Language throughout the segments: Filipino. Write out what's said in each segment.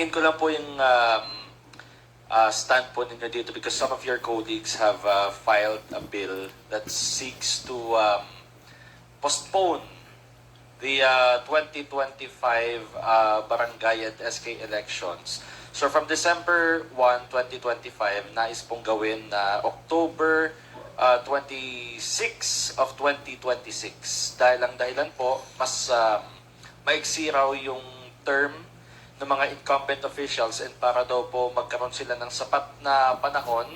tatanungin ko lang po yung um, uh, stand po ninyo dito because some of your colleagues have uh, filed a bill that seeks to um, postpone the uh, 2025 uh, barangay at SK elections. So from December 1, 2025, nais pong gawin na October uh, 26 of 2026. Dahil ang dahilan po, mas um, maigsi raw yung term ng mga incumbent officials and para daw po magkaroon sila ng sapat na panahon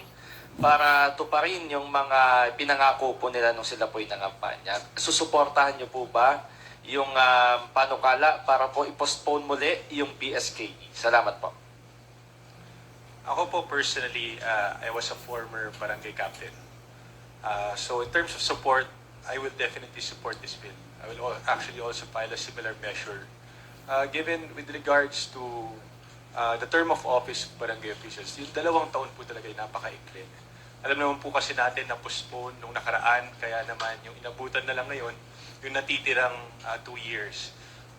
para tuparin yung mga pinangako po nila nung sila po'y nangampanya. Susuportahan niyo po ba yung um, panukala para po i-postpone muli yung PSKE? Salamat po. Ako po personally, uh, I was a former barangay captain. Uh, so in terms of support, I will definitely support this bill. I will al- actually also file a similar measure. Uh, given with regards to uh, the term of office of barangay officials, yung dalawang taon po talaga ay napakaikli. Alam naman po kasi natin na postpone nung nakaraan, kaya naman yung inabutan na lang ngayon, yung natitirang uh, two years.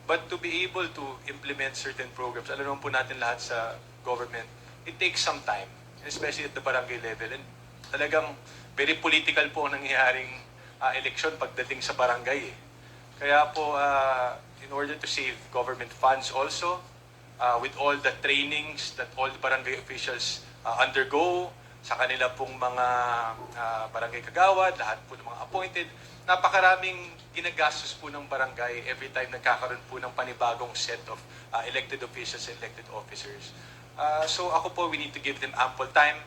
But to be able to implement certain programs, alam naman po natin lahat sa government, it takes some time, especially at the barangay level. And talagang very political po ang nangyayaring uh, election pagdating sa barangay. Eh. Kaya po, uh, in order to save government funds also, uh, with all the trainings that all the barangay officials uh, undergo, sa kanila pong mga uh, barangay kagawad, lahat po ng mga appointed, napakaraming ginagastos po ng barangay every time nagkakaroon po ng panibagong set of uh, elected officials and elected officers. Uh, so ako po, we need to give them ample time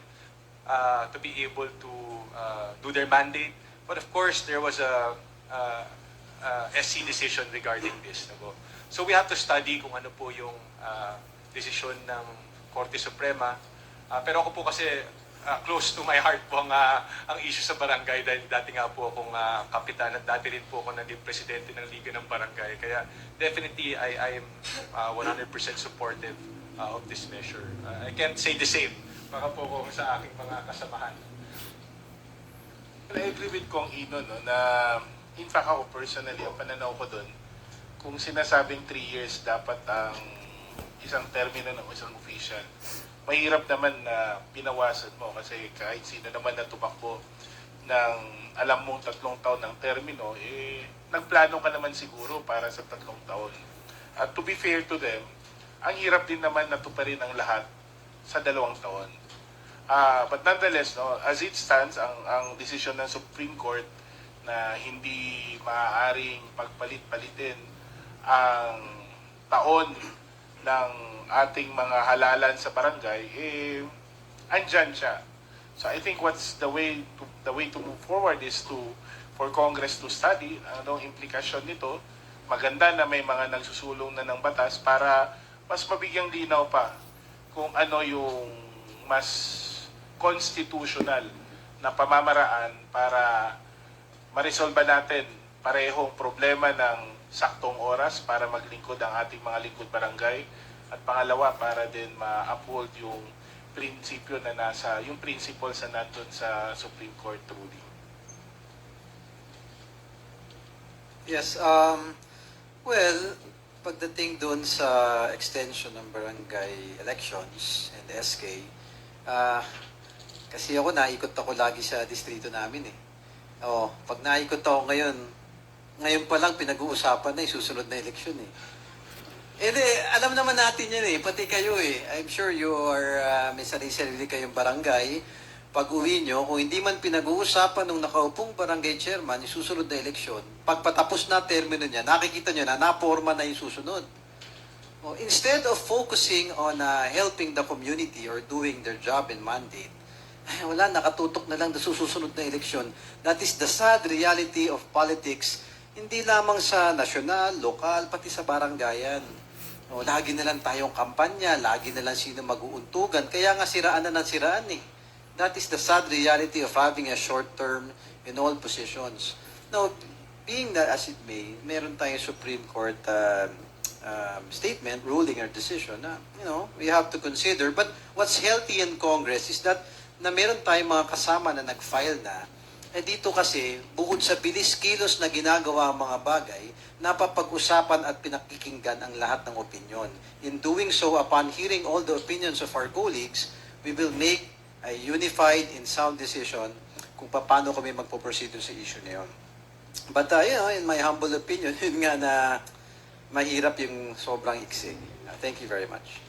uh, to be able to uh, do their mandate. But of course, there was a uh, uh, SC decision regarding this. No. So we have to study kung ano po yung uh, desisyon ng Korte Suprema. Uh, pero ako po kasi uh, close to my heart po ang, uh, ang issue sa barangay dahil dati nga po akong uh, kapitan at dati rin po ako naging presidente ng Liga ng Barangay. Kaya definitely I, I'm uh, 100% supportive uh, of this measure. Uh, I can't say the same baka po kung sa aking mga kasamahan. I agree with Kong Ino no, na in fact ako personally, ang pananaw ko doon, kung sinasabing 3 years dapat ang isang termino ng isang official, mahirap naman na pinawasan mo kasi kahit sino naman na tumakbo ng alam mong tatlong taon ng termino, eh, nagplano ka naman siguro para sa tatlong taon. At to be fair to them, ang hirap din naman na tuparin ang lahat sa dalawang taon. Ah, but nonetheless, no, as it stands, ang ang desisyon ng Supreme Court na hindi maaaring pagpalit-palitin ang taon ng ating mga halalan sa barangay, eh, andyan siya. So I think what's the way to the way to move forward is to for Congress to study anong implikasyon nito. Maganda na may mga nagsusulong na ng batas para mas mabigyang linaw pa kung ano yung mas constitutional na pamamaraan para maresolba natin parehong problema ng saktong oras para maglingkod ang ating mga lingkod barangay at pangalawa para din ma-uphold yung prinsipyo na nasa yung principles na nandun sa Supreme Court ruling. Yes, um, well, pagdating doon sa extension ng barangay elections and SK, ah, kasi ako naikot ako lagi sa distrito namin eh. Oh, pag naikot ako ngayon, ngayon pa lang pinag-uusapan na yung susunod na eleksyon eh. Eh, di, alam naman natin yan eh, pati kayo eh. I'm sure you are, uh, may sarili-sarili kayong barangay. Pag uwi nyo, kung hindi man pinag-uusapan ng nakaupong barangay chairman yung susunod na eleksyon, pagpatapos na termino niya, nakikita nyo na naporma na yung susunod. Oh, instead of focusing on uh, helping the community or doing their job and mandate, ay, wala, nakatutok na lang sa susunod na eleksyon. That is the sad reality of politics, hindi lamang sa nasyonal, lokal, pati sa barangayan. O, lagi na lang tayong kampanya, lagi na lang sino mag-uuntugan. Kaya nga siraan na ng siraan eh. That is the sad reality of having a short term in all positions. Now, being that as it may, meron tayong Supreme Court um, um, statement, ruling or decision na, you know, we have to consider. But what's healthy in Congress is that na meron tayong mga kasama na nag-file na Eh dito kasi, bukod sa bilis kilos na ginagawa ang mga bagay, napapag-usapan at pinakikinggan ang lahat ng opinion. In doing so, upon hearing all the opinions of our colleagues, we will make a unified and sound decision kung paano kami magpo-proceed sa issue na yun. But uh, you in my humble opinion, yun nga na mahirap yung sobrang iksi. Thank you very much.